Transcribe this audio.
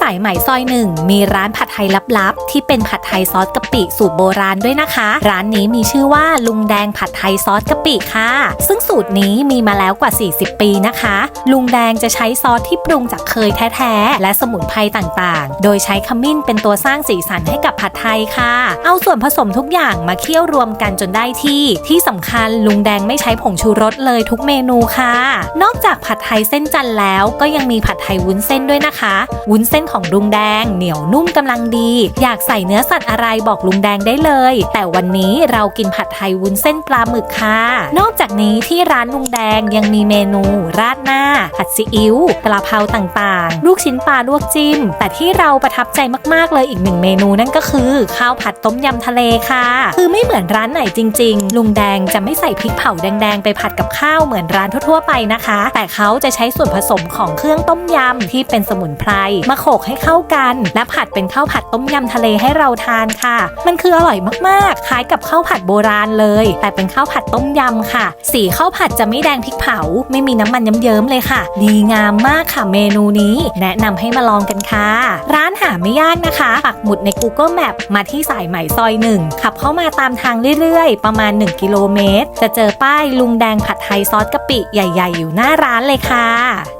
สายไหม่ซอยหนึ่งมีร้านผัดไทยลับๆ ที่เป็นผัดไทยซอสกะปิสูตรโบราณด้วยนะคะ ร้านนี้มีชื่อว่าลุงแดงผัดไทยซอสกะปิค่ะ ซึ่งสูตรนี้มีมาแล้วกว่า 40 ปีนะคะ ลุงแดงจะใช้ซอสที่ปรุงจากเคยแท้ๆ และสมุนไพรต่างๆ โดยใช้ขมิ้นเป็นตัวสร้างสีสันให้กับผัดไทยค่ะ เอาส่วนผสมทุกอย่างมาเคี่ยวรวมกันจนได้ที่ ที่สำคัญลุงแดงไม่ใช้ผงชูรสเลยทุกเมนูค่ะ นอกจากผัดไทยเส้นจันทร์แล้วก็ยังมีผัดไทยวุ้นเส้นด้วยนะคะ วุ้นเส้นของลุงแดง เหนียวนุ่มกำลังดี อยากใส่เนื้อสัตว์อะไรบอกลุงแดงได้เลย แต่วันนี้เรากินผัดไทยวุ้นเส้นปลาหมึกค่ะ นอกจากนี้ที่ร้านลุงแดงยังมีเมนู ราดหน้า ผัดซีอิ๊วกะเพราต่างๆ ลูกชิ้นปลาลวกจิ้ม แต่ที่เราประทับใจมากๆเลยอีกหนึ่งเมนูนั่นก็คือ ข้าวผัดต้มยำทะเลค่ะ คือไม่เหมือนร้านไหนจริง ๆ ลุงแดงจะไม่ใส่พริกเผาแดงๆไปผัดกับข้าวเหมือนร้านทั่วๆไปนะคะ แต่เขาจะใช้ส่วนผสมของเครื่องต้มยำที่เป็นสมุนไพรมาโขลกให้เข้ากัน และผัดเป็นข้าวผัดต้มยำทะเลให้เราทานค่ะ มันคืออร่อยมากๆ คล้ายกับข้าวผัดโบราณเลย แต่เป็นข้าวผัดต้มยำค่ะ สีข้าวผัดจะไม่แดงพริกเผา ไม่มีน้ำมันเยิ้มๆเลยค่ะ ดีงามมากค่ะเมนูนี้ แนะนำให้มาลองกันค่ะ ร้านหาไม่ยากนะคะ ปักหมุดใน Google Map มาที่สายไหมซอยหนึ่งขับเข้ามาตามทางเรื่อยๆ ประมาณ 1 กิโลเมตร จะเจอป้ายลุงแดงผัดไทยซอสกะปิใหญ่ ๆ อยู่หน้าร้านเลยค่ะ